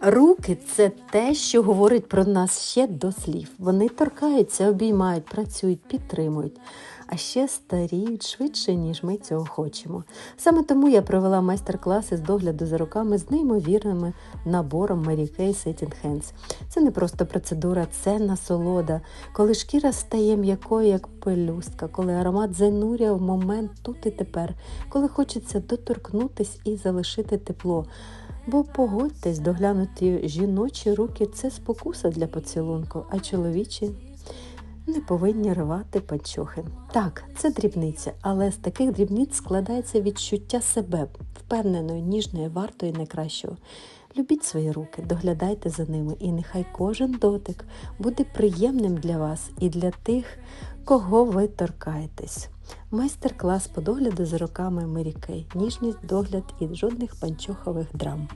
Руки це те, що говорить про нас ще до слів. Вони торкаються, обіймають, працюють, підтримують, а ще старіють швидше, ніж ми цього хочемо. Саме тому я провела майстер-класи з догляду за руками з неймовірним набором Mary Kay Setting Hands. Це не просто процедура, це насолода, коли шкіра стає м'якою, як пелюстка, коли аромат занурює в момент тут і тепер, коли хочеться доторкнутись і залишити тепло. Бо погодьтесь, доглянути жіночі руки це спокуса для поцілунку, а чоловічі не повинні рвати панчохи. Так, це дрібниця, але з таких дрібниць складається відчуття себе, впевненої, ніжної, вартої найкращого. Любіть свої руки, доглядайте за ними, і нехай кожен дотик буде приємним для вас і для тих, кого ви торкаєтесь. Майстер-клас по догляду за руками Мері Кей. Ніжність, догляд і жодних панчохових драм.